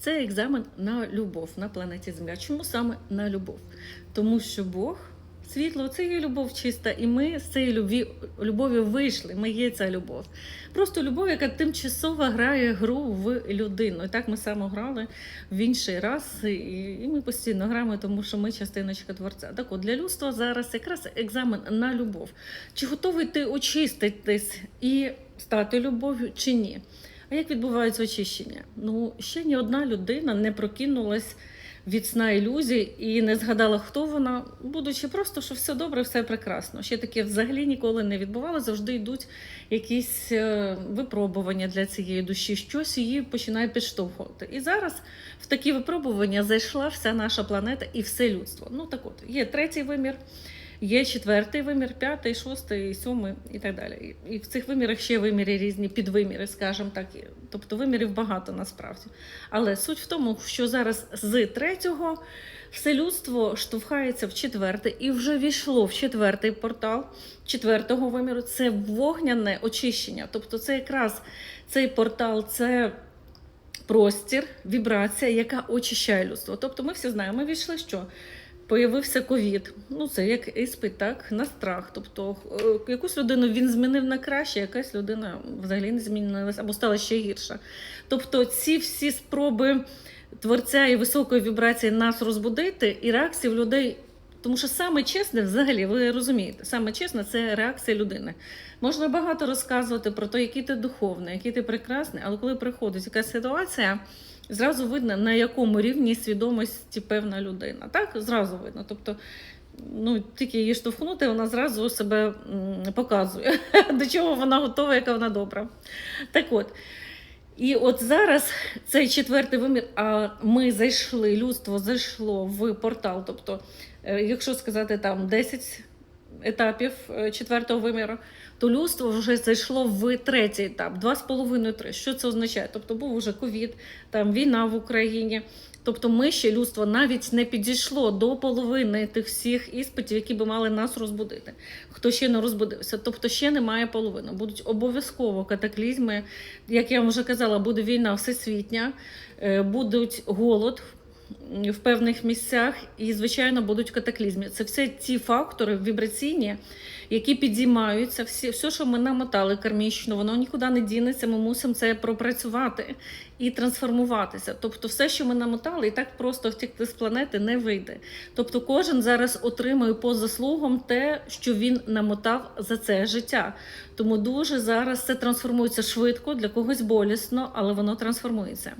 Це екзамен на любов на планеті Земля. Чому саме на любов? Тому що Бог світло це є любов чиста, і ми з цієї любві, любові вийшли. Ми є ця любов. Просто любов, яка тимчасово грає гру в людину. І так ми саме грали в інший раз, і, ми постійно граємо, тому що ми частиночка творця. Так от для людства зараз якраз екзамен на любов. Чи готовий ти очиститись і стати любов'ю, чи ні? А як відбувається очищення? Ну, ще ні одна людина не прокинулась від сна ілюзій і не згадала, хто вона, будучи просто, що все добре, все прекрасно. Ще таке взагалі ніколи не відбувалося, завжди йдуть якісь е, випробування для цієї душі, щось її починає підштовхувати. І зараз в такі випробування зайшла вся наша планета і все людство. Ну так от, є третій вимір. Є четвертий вимір, п'ятий, шостий, сьомий і так далі. І в цих вимірах ще виміри різні, підвиміри, скажімо так. Тобто вимірів багато насправді. Але суть в тому, що зараз з третього все людство штовхається в четвертий і вже війшло в четвертий портал четвертого виміру. Це вогняне очищення. Тобто, це якраз цей портал, це простір, вібрація, яка очищає людство. Тобто, ми всі знаємо, ми війшли що? Появився ковід. Ну, це як іспит, так, на страх. Тобто е, якусь людину він змінив на краще, якась людина взагалі не змінилася або стала ще гірша. Тобто, ці всі спроби творця і високої вібрації нас розбудити, і реакції в людей. Тому що саме чесне, взагалі, ви розумієте, саме чесне це реакція людини. Можна багато розказувати про те, який ти духовний, який ти прекрасний, але коли приходить якась ситуація, зразу видно, на якому рівні свідомості певна людина. Так, зразу видно. Тобто, ну, тільки її штовхнути, вона зразу себе показує, до чого вона готова, яка вона добра. Так от. І от зараз цей четвертий вимір, а ми зайшли, людство зайшло в портал. Тобто, е, якщо сказати там 10 етапів е, четвертого виміру, то людство вже зайшло в третій етап, два з половиною три. Що це означає? Тобто був уже ковід, там війна в Україні. Тобто, ми ще людство навіть не підійшло до половини тих всіх іспитів, які би мали нас розбудити. Хто ще не розбудився, тобто ще немає половини. Будуть обов'язково катаклізми. Як я вам вже казала, буде війна всесвітня, е, будуть голод в певних місцях, і, звичайно, будуть катаклізми. Це все ті фактори вібраційні, які підіймаються. Всі, все, що ми намотали кармічно, воно нікуди не дінеться. Ми мусимо це пропрацювати і трансформуватися. Тобто, все, що ми намотали, і так просто втекти з планети не вийде. Тобто, кожен зараз отримує по заслугам те, що він намотав за це життя. Тому дуже зараз це трансформується швидко, для когось болісно, але воно трансформується.